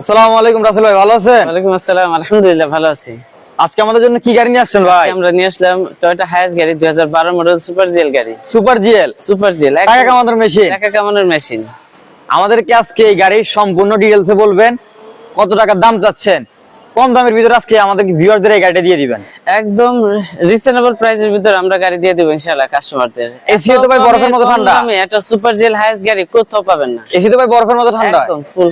আসসালামু আলাইকুম রাসেল ভাই ভালো আছেন? ওয়ালাইকুম আসসালাম আলহামদুলিল্লাহ ভালো আছি। আজকে আমাদের জন্য কি গাড়ি নিয়ে আসছেন ভাই? আমরা নিয়ে আসলাম টয়োটা হায়াস গাড়ি দুই হাজার বারো মডেল সুপার জিএল গাড়ি। সুপার জিএল সুপার জিএল টাকা কামানোর মেশিন টাকা কামানোর মেশিন আমাদেরকে আজকে এই গাড়ির সম্পূর্ণ ডিটেইলসে বলবেন কত টাকা দাম চাচ্ছেন? কম দামের ভিতরে আজকে আমাদেরকে ভিউয়ারদের এই গাড়িটা দিয়ে দিবেন। একদম রিজনেবল প্রাইসের ভিতরে আমরা গাড়ি দিয়ে দেবো ইনশাআল্লাহ কাস্টমারদের AC তো ভাই বরফের মতো ঠান্ডা। একটা সুপার জিএল হায়াস গাড়ি কোথাও পাবেন না। এসি তো ভাই বরফের মতো ঠান্ডা। একদম ফুল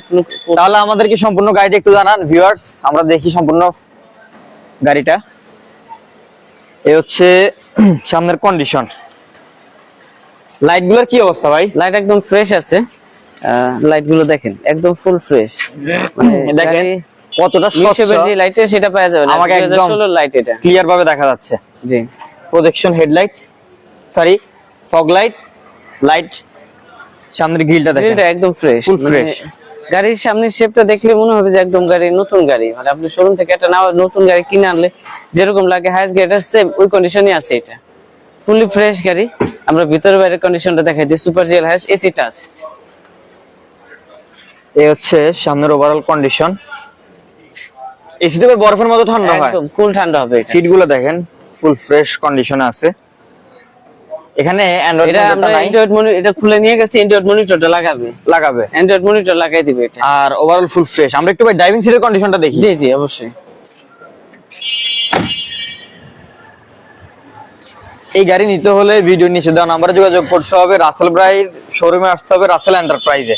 তাহলে আমাদেরকে সম্পূর্ণ গাড়িটা একটু জানান ভিউয়ার্স আমরা দেখি সম্পূর্ণ গাড়িটা। এই হচ্ছে সামনের কন্ডিশন লাইটগুলোর কি অবস্থা ভাই? লাইট একদম ফ্রেশ আছে। লাইটগুলো দেখেন একদম ফুল ফ্রেশ মানে দেখেন। কতটা মিশেবের যে লাইট সেটা পাওয়া যাবে না। আমাকে একদম- লাইট এটা। ক্লিয়ার ভাবে দেখা যাচ্ছে। জি। Projection headlight sorry fog light light সামনের গ্রিলটা দেখেন। গ্রিলটা একদম ফ্রেশ Full fresh। গাড়ির সামনের শেপটা দেখলে মনে হবে যে একদম গাড়ি নতুন গাড়ি। মানে আপনি শোরুম থেকে একটা নাও নতুন গাড়ি কিনে আনলে যেরকম লাগে হাইস গাড়িটা সেম ওই কন্ডিশনই আছে এটা। ফুলি ফ্রেশ গাড়ি। আমরা ভিতরে বাইরের কন্ডিশনটা দেখাই দিই। Super GL Hiace AC touch এই হচ্ছে সামনের ওভারঅল কন্ডিশন এসিতে ভাই বরফের মতো ঠান্ডা হয়? একদম কুল ঠান্ডা হবে এটা সিটগুলো দেখেন ফুল ফ্রেশ কন্ডিশনে আছে। এখানে অ্যান্ড্রয়েড এটা আমরা অ্যান্ড্রয়েড মনিটর এটা খুলে নিয়ে গেছি অ্যান্ড্রয়েড মনিটরটা লাগাবে। লাগাবে। অ্যান্ড্রয়েড মনিটর লাগাই দিবে এটা। আর ওভারঅল ফুল ফ্রেশ আমরা একটু ভাই ড্রাইভিং সিটের কন্ডিশনটা দেখি। জি জি অবশ্যই। এই গাড়ি নিতে হলে ভিডিও নিচে দেওয়া নাম্বারে যোগাযোগ করতে হবে। রাসেল ব্রাইড শোরুমে আসতে হবে রাসেল এন্টারপ্রাইজে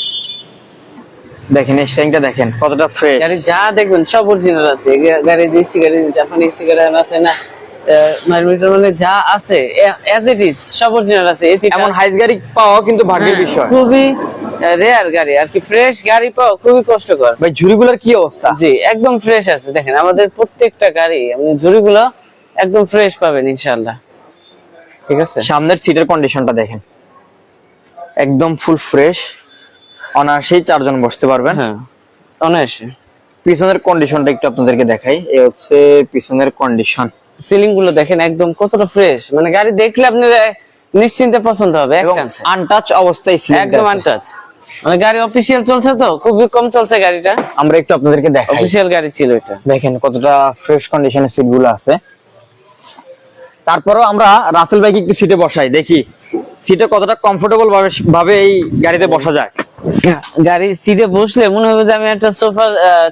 দেখেন এই স্ট্যাংটা দেখেন কতটা ফ্রেশ গাড়ি যা দেখবেন সব অরিজিনাল আছে। গাড়ি যে এসি গাড়ি জাপানি আছে না মাইলমিটার মানে যা আছে অ্যাজ ইট ইজ সব অরিজিনাল আছে। এসি এমন হাইস গাড়ি পাওয়া কিন্তু ভাগ্যের হ্যাঁ। বিষয়। খুবই রেয়ার গাড়ি। আর কি ফ্রেশ গাড়ি পাওয়া খুবই কষ্টকর। ভাই ঝুড়িগুলোর কি অবস্থা? জি একদম ফ্রেশ আছে। দেখেন আমাদের প্রত্যেকটা গাড়ি আপনি ঝুড়িগুলো একদম ফ্রেশ পাবেন ইনশাআল্লাহ। ঠিক আছে? সামনের সিটের কন্ডিশনটা দেখেন। একদম ফুল ফ্রেশ অনায়াসেই চারজন বসতে পারবেন। হ্যাঁ অনায়াসে। পিছনের কন্ডিশনটা একটু আপনাদেরকে দেখাই। এই হচ্ছে পিছনের কন্ডিশন সিলিংগুলো দেখেন একদম কতটা ফ্রেশ মানে গাড়ি দেখলে আপনার নিশ্চিন্তে পছন্দ হবে আনটাচ অবস্থায় সিলিংটা একদম আনটাচ মানে গাড়ি অফিসিয়াল চলছে তো? খুবই কম চলছে গাড়িটা। আমরা একটু আপনাদেরকে দেখাই। অফিসিয়াল গাড়ি ছিল এটা। দেখেন কতটা ফ্রেশ কন্ডিশনের সিটগুলো আছে। তারপরেও আমরা রাসেল বাইকে একটু সিটে বসাই। দেখি সিটে কতটা কমফোর্টেবল ভাবে ভাবে এই গাড়িতে বসা যায়। গাড়ি সিটে বসলে মনে হবে যে আমি একটা সোফা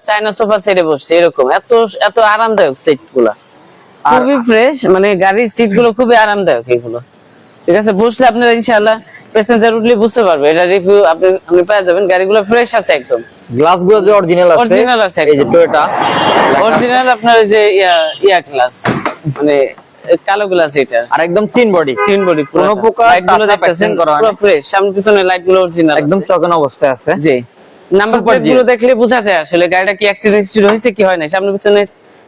চাইনা সোফা সেটে বসছি এরকম। এত এত আরামদায়ক সিটগুলা। খুবই ফ্রেশ মানে গাড়ির সিটগুলো খুবই আরামদায়ক এগুলো। ঠিক আছে বসলে আপনারা ইনশাআল্লাহ প্যাসেঞ্জার উঠলে বুঝতে পারবে। এটা রিভিউ আপনি আপনি পেয়ে যাবেন। গাড়িগুলো ফ্রেশ আছে একদম। গ্লাসগুলো যে অরিজিনাল আছে Original আছে এই যে টয়োটা অরিজিনাল আপনার যে ইয়া ইয়া ক্লাস মানে কালো গ্লাস এটা। আর একদম তিন বডি তিন বডি কোনো প্রকার লাইটগুলো touch up দেখতেছেন পুরো ফ্রেশ সামনে পিছনে লাইটগুলো অরিজিনাল একদম চকানো অবস্থায় আছে। জি। Number Super plate G। গুলো দেখলে বোঝা যায় আসলে গাড়িটা কি অ্যাক্সিডেন্ট হয়েছে কি হয় না সামনে পিছনে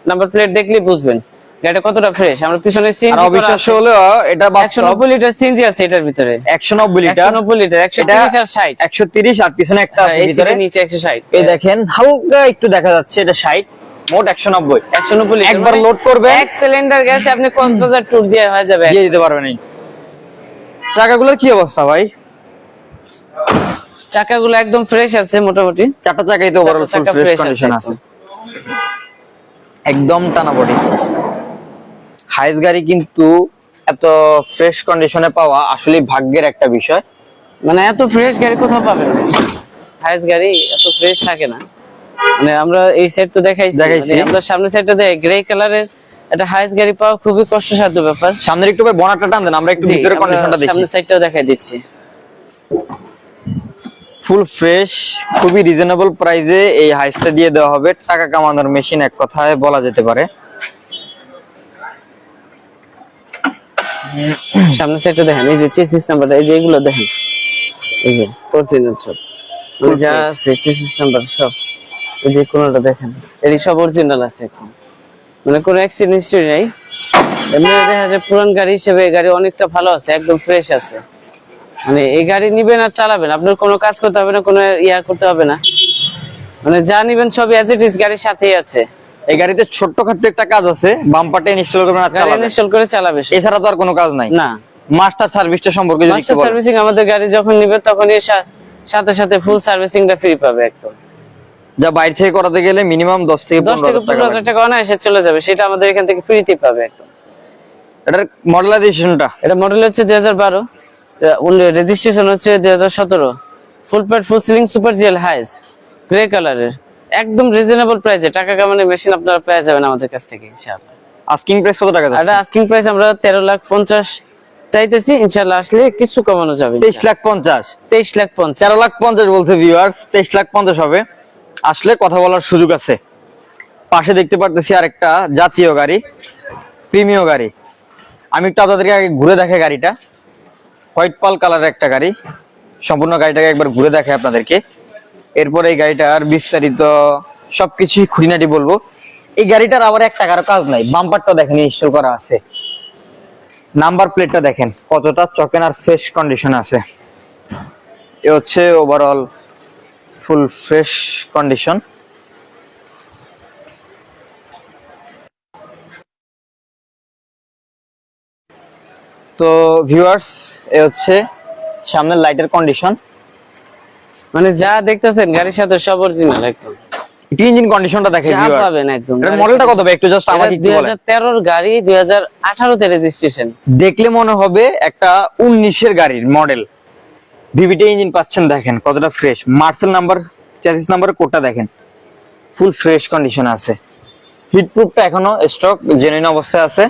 নাম্বার প্লেট দেখলে বুঝবেন। গাড়িটা কতটা ফ্রেশ আমরা পিছনে আর সিএনজি অবিশ্বাস্য হলেও এটা একশো বাস্তব নব্বই লিটার সিএনজি আছে এটার ভিতরে। একশো নব্বই একশো লিটার নব্বই লিটার একশো এটা তিরিশ আর ষাট। একশো তিরিশ আর পিছনে একটা আছে ভিতরে। নিচে একশো ষাট। এই দেখেন হালকা একটু দেখা যাচ্ছে এটা ষাট। মোট একশো নব্বই। একশো নব্বই লিটার একবার মানে লোড করবে এক সিলিন্ডার গ্যাস আপনি কক্সবাজার ট্যুর দিয়ে হয়ে যাবে। দিয়ে দিতে পারবেন এই। চাকাগুলোর কি অবস্থা ভাই? চাকাগুলো একদম ফ্রেশ আছে মোটামুটি। চারটা চাকাই তো ওভারঅল ফুল ফ্রেশ কন্ডিশন আছে। একদম টানা বডি হাইস গাড়ি কিন্তু এত ফ্রেশ কন্ডিশনে পাওয়া আসলে ভাগ্যের একটা বিষয়। মানে এত ফ্রেশ গাড়ি কোথাও পাবেন হাইস গাড়ি এত ফ্রেশ থাকে না। মানে আমরা এই সেট তো দেখাইছি। দেখাইছি। মানে আমরা সামনের সাইডটা দেখ গ্রে কালারের একটা হাইস গাড়ি পাওয়া খুবই কষ্টসাধ্য ব্যাপার। সামনের একটু ভাই বনারটা টান দেন আমরা একটু ভিতরে কন্ডিশনটা দেখি। সামনের সাইডটাও দেখাই দিচ্ছি। ফুল ফ্রেশ খুবই রিজনেবল প্রাইসে এই হাইসটা দিয়ে দেওয়া হবে। টাকা কামানোর মেশিন এক কথায় বলা যেতে পারে। সামনের সাইডটা দেখেন এই যে চেসিস নাম্বারটা এই যে এগুলো দেখেন। এই যে অরিজিনাল সব মানে যা আছে চেসিস নাম্বার সব যে কোনটা দেখেন। এই সব অরিজিনাল আছে এখন। মানে কোনো অ্যাক্সিডেন্ট হিস্টরি নাই। এমনি দেখা যায় পুরান গাড়ি হিসেবে এই গাড়ি অনেকটা ভালো আছে একদম ফ্রেশ আছে। মানে এই গাড়ি নিবেন আর চালাবেন আপনার কোনো কাজ করতে হবে না কোনো ইয়া করতে হবে না। মানে যা নিবেন সব অ্যাজ ইট ইজ গাড়ির সাথেই আছে। এই গাড়িতে ছোট্টখাট্টো একটা কাজ আছে বাম্পারটা ইনস্টল করবেন আর গাড়ি চালাবেন। ইনস্টল করে চালাবে এছাড়া তো আর কোনো কাজ নাই। না। মাস্টার সার্ভিসটা সম্পর্কে যদি মাস্টার সার্ভিসিং আমাদের গাড়ি যখন নিবে তখনই সাথে সাথে ফুল সার্ভিসিংটা ফ্রি পাবে একদম। যা বাইরে থেকে করাতে গেলে মিনিমাম দশ থেকে দশ পনেরো থেকে হাজার টাকা অনায়াসে চলে যাবে সেটা আমাদের এখান থেকে ফ্রিতে পাবে একদম। এটার মডেলাইজেশনটা? এটা মডেল হচ্ছে দুই হাজার বারো রেজিস্ট্রেশন হচ্ছে দুই হাজার সতেরো। Full pad full ceiling super GL Hiace grey কালারের একদম রিজনেবল প্রাইসে টাকা কামানোর মেশিন আপনারা পেয়ে যাবেন আমাদের কাছ থেকে ইনশাআল্লাহ। আস্কিং প্রাইস কত টাকা যাচ্ছে? আস্কিং প্রাইস আমরা তেরো লাখ পঞ্চাশ চাইতেছি ইনশাআল্লাহ আসলে কিছু কমানো যাবে তেইশ লাখ পঞ্চাশ? তেইশ লাখ পঞ্চাশ। তেরো লাখ পঞ্চাশ বলছে ভিউয়ার্স তেইশ লাখ পঞ্চাশ হবে। আসলে কথা বলার সুযোগ আছে। পাশে দেখতে পারতেছি আরেকটা জাতীয় গাড়ি, প্রিমিয় গাড়ি। আমি একটু আপনাদেরকে আগে ঘুরে দেখে গাড়িটা। হোয়াইট পাল কালারের একটা গাড়ি। সম্পূর্ণ গাড়িটাকে একবার ঘুরে দেখে আপনাদেরকে। এরপর এই গাড়িটার বিস্তারিত সবকিছুই খুঁটিনাটি বলব। এই গাড়িটার আবার এক টাকারও কাজ নাই। বাম্পারটা দেখেন, ইনস্টল করা আছে। নাম্বার প্লেটটা দেখেন, কতটা চকেন আর ফ্রেশ কন্ডিশন আছে। এ হচ্ছে ওভারঅল ফুল ফ্রেশ কন্ডিশন। তো ভিউয়ার্স এ হচ্ছে সামনের লাইটের কন্ডিশন। মানে যা দেখতেছেন গাড়ির সাথে সব অরিজিনাল একদম। একটু ইঞ্জিন কন্ডিশনটা দেখেন যা ভিউয়ার্স। পাবেন একদম। এটার মডেলটা কত হবে একটু জাস্ট আমাকে একটু বলেন। হাজার তেরোর গাড়ি দুই হাজার আঠারোতে রেজিস্ট্রেশন দেখলে মনে হবে একটা উনিশের গাড়ির মডেল ভিভিটি ইঞ্জিন পাচ্ছেন দেখেন কতটা ফ্রেশ মার্সেল নাম্বার চ্যাসিস নাম্বারের কোডটা দেখেন। ফুল ফ্রেশ কন্ডিশন আছে। হিট প্রুফটা এখনও স্টক জেনুইন অবস্থায় আছে।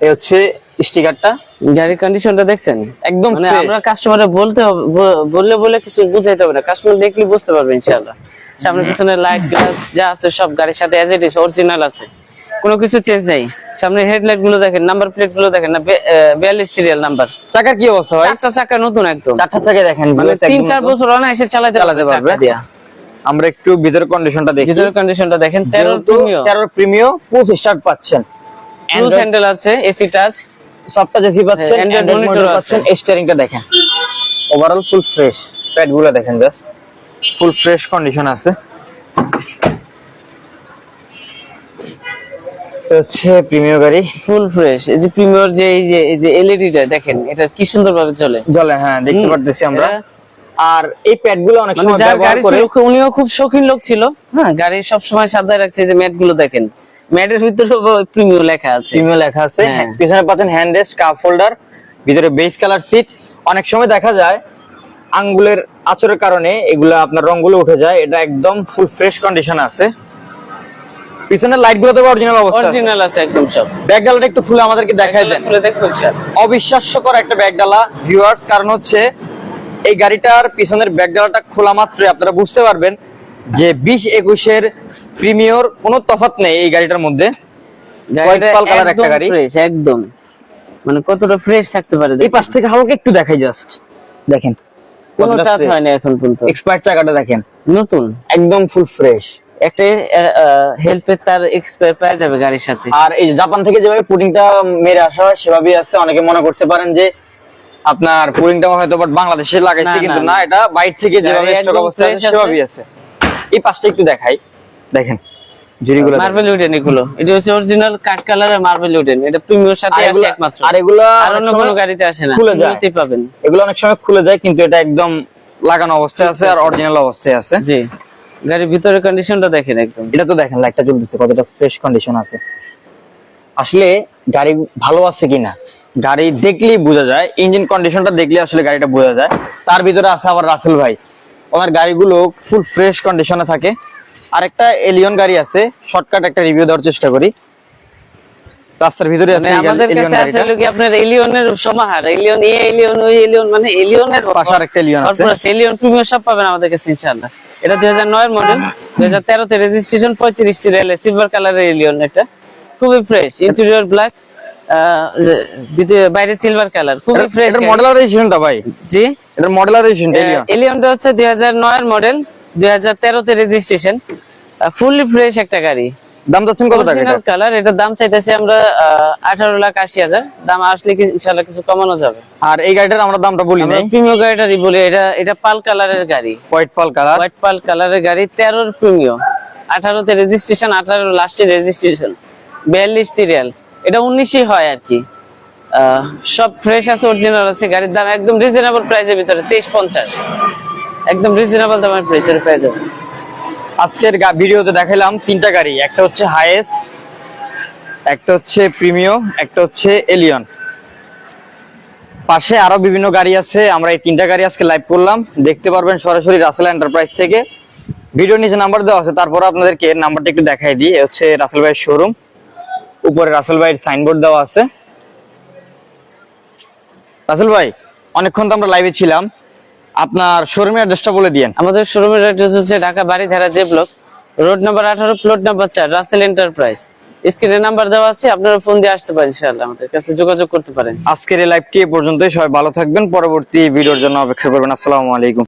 এই হচ্ছে স্টিকারটা গাড়ির কন্ডিশনটা দেখছেন? একদম মানে। আমরা কাস্টমারে বলতে হবে বললে বলে কিছু বুঝাইতে হবে না। কাস্টমার দেখলে বুঝতে পারবে ইনশাআল্লাহ। সামনে পিছনে লাইট গ্লাস যা আছে সব গাড়ির সাথে অ্যাজ ইট ইজ অরিজিনাল আছে। কোনো কিছু চেঞ্জ নেই। সামনে হেডলাইটগুলো দেখেন নাম্বার প্লেটগুলো দেখেন না বিয়াল্লিশ সিরিয়াল নাম্বার চাকার কি অবস্থা ভাই? চারটা চাকা নতুন একদম। চারটা চাকা দেখেন মানে তিন চার। বছর অনায়াসে চালাতে চালাতে পারবে। আমরা একটু ভিতরের কন্ডিশনটা দেখি। ভিতরের কন্ডিশনটা দেখেন তেরো প্রিমিয়াম তেরোর প্রিমিও পুশ স্টার্ট পাচ্ছেন। ক্রুজ হ্যান্ডেল আছে এসি টাচ সবটা জেসি পাচ্ছেন অ্যান্ড্রয়েড মনিটর পাচ্ছেন স্টিয়ারিংটা দেখেন। ওভারঅল ফুল ফ্রেশ প্যাডগুলো দেখেন জাস্ট ফুল ফ্রেশ কন্ডিশন আছে তো হচ্ছে প্রিমিয়ার গাড়ি। ফুল ফ্রেশ এই যে প্রিমিয়ার যে এই যে এই যে এলইডিটা দেখেন এটা কি সুন্দর ভাবে চলে। জলে হ্যাঁ দেখতে পারতেছি আমরা। আর এই প্যাডগুলো অনেক মানে সময় ব্যবহার করে উনিও খুব শৌখিন লোক ছিল। হ্যাঁ গাড়ি সব সময় সাদায় রাখছে এই যে ম্যাটগুলো দেখেন। ম্যাটের ভিতরে প্রিমিয়াম লেখা আছে। প্রিমিয়ার লেখা আছে। হ্যাঁ। পিছনে পাচ্ছেন হ্যান্ড রেস্ট কাপ হোল্ডার ভিতরে বেস কালার সিট অনেক সময় দেখা যায় আঙ্গুলের আচরের কারণে এগুলা আপনার রংগুলো উঠে যায়। এটা একদম ফুল ফ্রেশ কন্ডিশন আছে। পিছনের লাইটগুলো তো অরিজিনাল অবস্থা অরিজিনাল আছে একদম সব। ব্যাক ডালাটা একটু খুলে আমাদেরকে দেখাই দেন। খুলে দেখুন স্যার। অবিশ্বাস্যকর একটা ব্যাক ডালা। ভিউয়ার্স কারণ হচ্ছে এই গাড়িটার পিছনের ব্যাক ডালাটা খোলা মাত্রই আপনারা বুঝতে পারবেন যে বিশ একুশের প্রিমিয়র কোনো তফাৎ নেই এই গাড়িটার মধ্যে। colour একটা গাড়ি। ফ্রেশ একদম। মানে কতটা ফ্রেশ থাকতে পারে এই পাশ থেকে হালকা একটু দেখাই জাস্ট দেখেন। কোনো টাচ হয় না এখন পর্যন্ত। এক্সপায়ার চাকাটা দেখেন। নতুন? একদম ফুল ফ্রেশ একটা হেল্পের তার এক্সপায়ার পাওয়া যাবে গাড়ির সাথে। আর এই জাপান থেকে যেভাবে পুডিংটা মেরে আসা হয় সেভাবেই আছে। অনেকে মনে করতে পারেন যে আপনার পুডিংটা হয়তো বাট বাংলাদেশে লাগাইছে কিন্তু না, না এটা বাইরে থেকে যেভাবে স্টক অবস্থায় আছে সেভাবেই আছে। এই পাশটা একটু দেখাই। দেখেন জুড়িগুলো মার্বেল উডেন এগুলো। এটা হচ্ছে অরিজিনাল কাঠ কালারের মার্বেল উডেন এটা প্রিমিয়ার সাথে আসে এগুলা- একমাত্র। আর এগুলো আর অন্য কোনো গাড়িতে আসে না। খুলে যায়। পাবেন। এগুলো অনেক সময় খুলে যায় কিন্তু এটা একদম লাগানো অবস্থায় আছে আর অরিজিনাল অবস্থায় আছে। জি। গাড়ির ভিতরে কন্ডিশনটা দেখেন একদম। এটা তো দেখেন লাইটটা জ্বলতেছে কতটা ফ্রেশ কন্ডিশন আছে। আসলে গাড়ি ভালো আছে কিনা? গাড়ি দেখলেই বোঝা যায় ইঞ্জিন কন্ডিশনটা দেখলে আসলে গাড়িটা বোঝা যায়। তার ভিতরে আছে আবার রাসেল ভাই। ওনার গাড়িগুলো ফুল ফ্রেশ কন্ডিশনে থাকে। আর একটা এলিয়ন গাড়ি আছে শর্টকাট একটা রিভিউ দেওয়ার চেষ্টা করি। রাস্তার ভিতরে আছে মানে আমাদের কাছে আছে কি আপনার এলিয়নের সমাহার। এলিয়ন এ এলিয়ন ওই এলিয়ন মানে এলিয়নের পাশে আরেকটা এলিয়ন আছে। এলিয়ন প্রিমিয়ার সব পাবেন আমাদের কাছে ইনশাআল্লাহ। এটা দুই হাজার নয়ের মডেল দুই হাজার তেরোতে রেজিস্ট্রেশন পঁয়ত্রিশ সিরিয়াল সিলভার কালারের এলিয়ন এটা। খুবই ফ্রেশ ইন্টেরিয়র ব্ল্যাক বাইরে সিলভার কালার খুবই ফ্রেশ এটার মডেলারাইজেশনটা ভাই? জি? এটা মডেলারাইজেশনটা এলিয়ন এলিয়নটা হচ্ছে দুই হাজার নয়ের মডেল দুই হাজার তেরোতে রেজিস্ট্রেশন ফুললি ফ্রেশ একটা গাড়ি। দাম যাচ্ছেন কত টাকা এটা? কালার এটার দাম চাইতেছি আমরা আঠারো লাখ আশি হাজার। দাম আসলে কি ইনশাল্লাহ কিছু কমানো যাবে। আর এই গাড়িটার আমরা দামটা বলি নাই। প্রিমিয়াম গাড়িটারই বলি এটা এটা পাল কালারের গাড়ি। White pearl colour. White pearl কালারের গাড়ি তেরোর প্রিমিয়াম আঠারোতে রেজিস্ট্রেশন আঠারো লাস্টে রেজিস্ট্রেশন বিয়াল্লিশ সিরিয়াল এটা উনিশই হয় আর কি। সব ফ্রেশ আছে অরিজিনাল আছে গাড়ির দাম একদম রিজনেবল প্রাইসের ভিতরে তেইশ পঞ্চাশ। একদম রিজনেবল দামের প্রাইসে পেয়ে যাবেন আজকের ভিডিওতে দেখালাম তিনটা গাড়ি। একটা হচ্ছে হায়েস একটা হচ্ছে প্রিমিও একটা হচ্ছে এলিয়ন পাশে আরও বিভিন্ন গাড়ি আছে, আমরা এই তিনটা গাড়ি আজকে লাইভ করলাম। দেখতে পারবেন সরাসরি রাসেল এন্টারপ্রাইজ থেকে। ভিডিও নিচে নাম্বার দেওয়া আছে, তারপর আপনাদেরকে নাম্বারটা একটু দেখাই দিই। হচ্ছে রাসেল ভাইয়ের শোরুম উপরে রাসেল ভাইয়ের সাইনবোর্ড দেওয়া আছে। রাসেল ভাই, অনেকক্ষণ তো আমরা লাইভে ছিলাম। আপনার শোরুমের অ্যাড্রেসটা বলে দিয়েন। আমাদের শোরুমের অ্যাড্রেস হচ্ছে Dhaka Baridhara J block road number আঠারো প্লট নাম্বার চার রাসেল এন্টারপ্রাইজ স্ক্রিনে নাম্বার দেওয়া আছে আপনারা ফোন দিয়ে আসতে পারেন ইনশাআল্লাহ আমাদের কাছে যোগাযোগ করতে পারেন। আজকের এই লাইভটি এ পর্যন্তই সবাই ভালো থাকবেন পরবর্তী ভিডিওর জন্য অপেক্ষা করবেন। আসসালামু আলাইকুম।